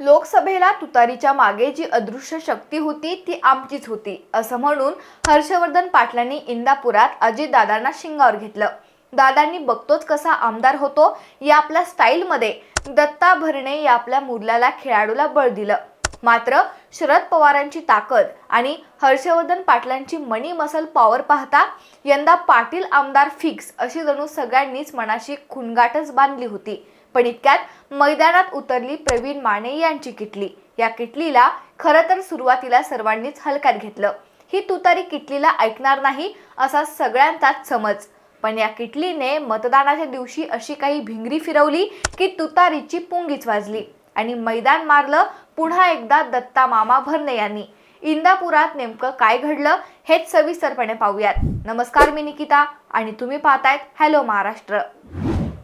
लोकसभेला तुतारीच्या मागे जी अदृश्य शक्ती होती ती आमचीच होती असं म्हणून हर्षवर्धन पाटलांनी इंदापुरात अजितदादांना शिंगावर घेतलं. दादांनी बघतोच कसा आमदार होतो या आपल्या स्टाईलमध्ये. दत्ता भरणे या आपल्या मुलाला खेळाडूला बळ दिलं. मात्र शरद पवारांची ताकद आणि हर्षवर्धन पाटलांची मनी मसल पॉवर पाहता यंदा पाटील आमदार फिक्स अशी जणू सगळ्यांनीच मनाशी खुणगाटच बांधली होती. पण इतक्यात मैदानात उतरली प्रवीण माने यांची किटली. या किटलीला खरं तर सुरुवातीला सर्वांनीच हलक्यात घेतलं. ही तुतारी किटलीला ऐकणार नाही असा सगळ्यांचाच समज. पण या किटलीने मतदानाच्या दिवशी अशी काही भिंगरी फिरवली की तुतारीची पुंगीच वाजली आणि मैदान मारलं पुन्हा एकदा दत्ता मामा भरणे यांनी. इंदापुरात नेमकं काय घडलं हेच सविस्तरपणे पाहूयात. नमस्कार मी निकिता आणि तुम्ही पाहतायत हॅलो महाराष्ट्र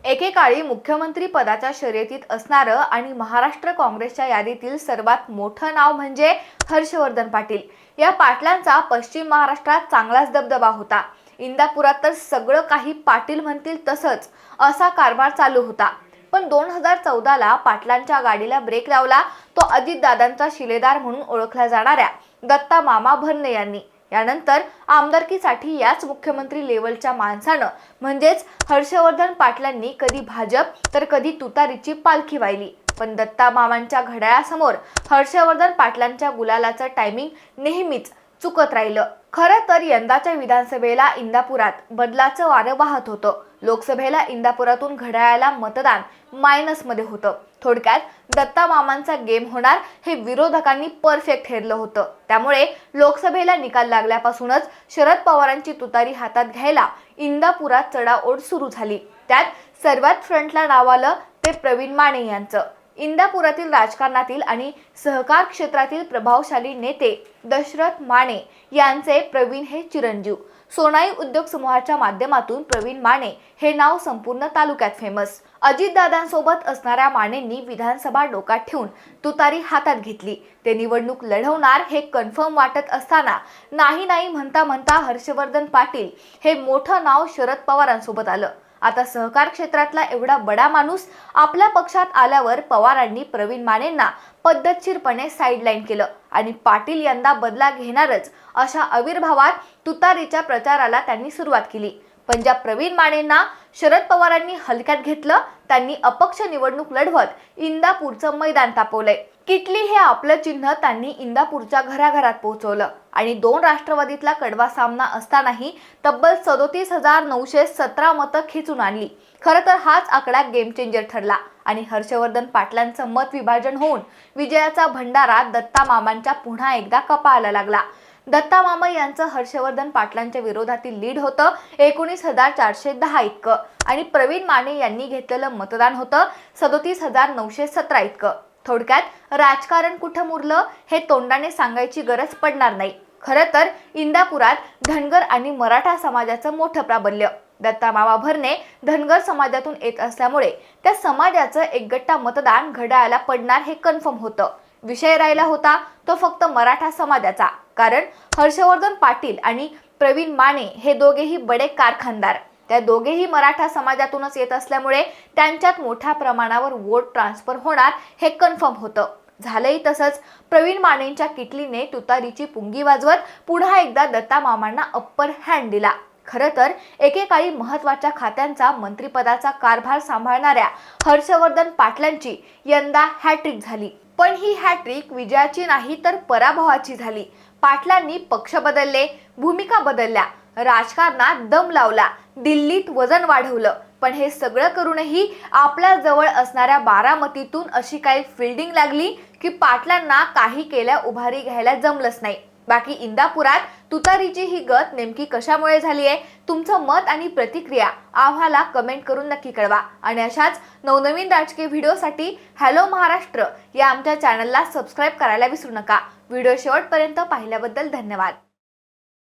एकेकाळी मुख्यमंत्री पदाच्या शर्यतीत असणारं आणि महाराष्ट्र काँग्रेसच्या यादीतील सर्वात मोठं नाव म्हणजे हर्षवर्धन पाटील. या पाटलांचा पश्चिम महाराष्ट्रात चांगलाच दबदबा होता. इंदापुरात तर सगळं काही पाटील म्हणतील तसंच असा कारभार चालू होता. पण दोन हजार चौदाला पाटलांच्या गाडीला ब्रेक लावला तो अजितदादांचा शिलेदार म्हणून ओळखला जाणाऱ्या दत्ता मामा भरणे यांनी. यानंतर आमदारकीसाठी याच मुख्यमंत्री लेवलच्या माणसानं म्हणजेच हर्षवर्धन पाटलांनी कधी भाजप तर कधी तुतारीची पालखी वाहिली. पण दत्ता मामांच्या घड्याळासमोर हर्षवर्धन पाटलांच्या गुलालाचं टायमिंग नेहमीच चुकत राहिलं. खरं तर यंदाच्या विधानसभेला इंदापुरात बदलाचं वारं वाहत होतं. लोकसभेला इंदापुरातून घड्याळाला मतदान मायनसमध्ये होतं. थोडक्यात दत्ता मामांचा गेम होणार हे विरोधकांनी परफेक्ट ठरलं होतं. त्यामुळे लोकसभेला निकाल लागल्यापासूनच शरद पवारांची तुतारी हातात घ्यायला इंदापुरात चढाओढ सुरू झाली. त्यात सर्वात फ्रंटला नाव आलं ते प्रवीण माने यांचं. इंदापुरातील राजकारणातील आणि सहकार क्षेत्रातील प्रभावशाली नेते दशरथ माने यांचे प्रवीण हे चिरंजीव. सोनाई उद्योग समूहाच्या माध्यमातून प्रवीण माने हे नाव संपूर्ण तालुक्यात फेमस अजितदादांसोबत असणाऱ्या मानेंनी विधानसभा डोकात ठेवून तुतारी हातात घेतली. ते निवडणूक लढवणार हे कन्फर्म वाटत असताना नाही नाही म्हणता म्हणता हर्षवर्धन पाटील हे मोठं नाव शरद पवारांसोबत आलं. आता सहकार क्षेत्रातला एवढा बडा माणूस आपल्या पक्षात आल्यावर पवारांनी प्रवीण मानेंना पद्धतशीरपणे साईडलाईन केलं. आणि पाटील यंदा बदला घेणारच अशा आविर्भावात तुतारीच्या प्रचाराला त्यांनी सुरुवात केली. पण ज्या प्रवीण मानेंना शरद पवारांनी हलक्यात घेतलं त्यांनी अपक्ष निवडणूक लढवत इंदापूरचं मैदान तापवलंय. किटली हे आपलं चिन्ह त्यांनी इंदापूरच्या घराघरात पोहोचवलं. आणि दोन राष्ट्रवादीतला कडवा सामना असतानाही तब्बल सदोतीस हजार नऊशे सतरा मतं खेचून आणली. खरं तर हाच आकडा गेम चेंजर ठरला. आणि हर्षवर्धन पाटलांचं मत विभाजन होऊन विजयाचा भंडारा दत्ता मामांच्या पुन्हा एकदा कपाळाला लागला. दत्ता मामा यांचं हर्षवर्धन पाटलांच्या विरोधातील लीड होतं एकोणीस हजार चारशे दहा इतकं. आणि प्रवीण माने यांनी घेतलेलं मतदान होतं सदोतीस हजार नऊशे सतरा इतकं. थोडक्यात राजकारण कुठं मुरलं हे तोंडाने सांगायची गरज पडणार नाही. खरं तर इंदापुरात धनगर आणि मराठा समाजाचं मोठं प्राबल्य. दत्ता मामा भरणे धनगर समाजातून येत असल्यामुळे त्या समाजाचं एकगट्टा मतदान घड्याळाला पडणार हे कन्फर्म होतं. विषय राहिला होता तो फक्त मराठा समाजाचा. कारण हर्षवर्धन पाटील आणि प्रवीण माने हे दोघेही बडे कारखानदार. त्या दोघेही मराठा समाजातूनच येत असल्यामुळे त्यांच्यात मोठ्या प्रमाणावर वोट ट्रान्सफर होणार हे कन्फर्म होतं. झालंही तसंच प्रवीण मानेंच्या किटलीने तुतारीची पुंगी वाजवत पुन्हा एकदा दत्ता मामांना अप्पर हँड दिला. खरं तर एकेकाळी महत्त्वाच्या खात्यांचा मंत्रिपदाचा कारभार सांभाळणाऱ्या हर्षवर्धन पाटलांची यंदा हॅट्रिक झाली. पण ही हॅट्रिक विजयाची नाही तर पराभवाची झाली. पाटलांनी पक्ष बदलले भूमिका बदलल्या. राजकारणात दम लावला. दिल्लीत वजन वाढवलं. पण हे सगळं करूनही आपल्या जवळ असणाऱ्या बारामतीतून अशी काही फिल्डिंग लागली की पाटलांना काही केल्या उभारी घ्यायला जमलंच नाही. बाकी इंदापुरात तुतारीची ही गत नेमकी कशामुळे झाली आहे? तुमचं मत आणि प्रतिक्रिया आम्हाला कमेंट करून नक्की कळवा. आणि अशाच नवनवीन राजकीय व्हिडिओसाठी हॅलो महाराष्ट्र या आमच्या चॅनलला सबस्क्राईब करायला विसरू नका. व्हिडिओ शेवटपर्यंत पाहिल्याबद्दल धन्यवाद.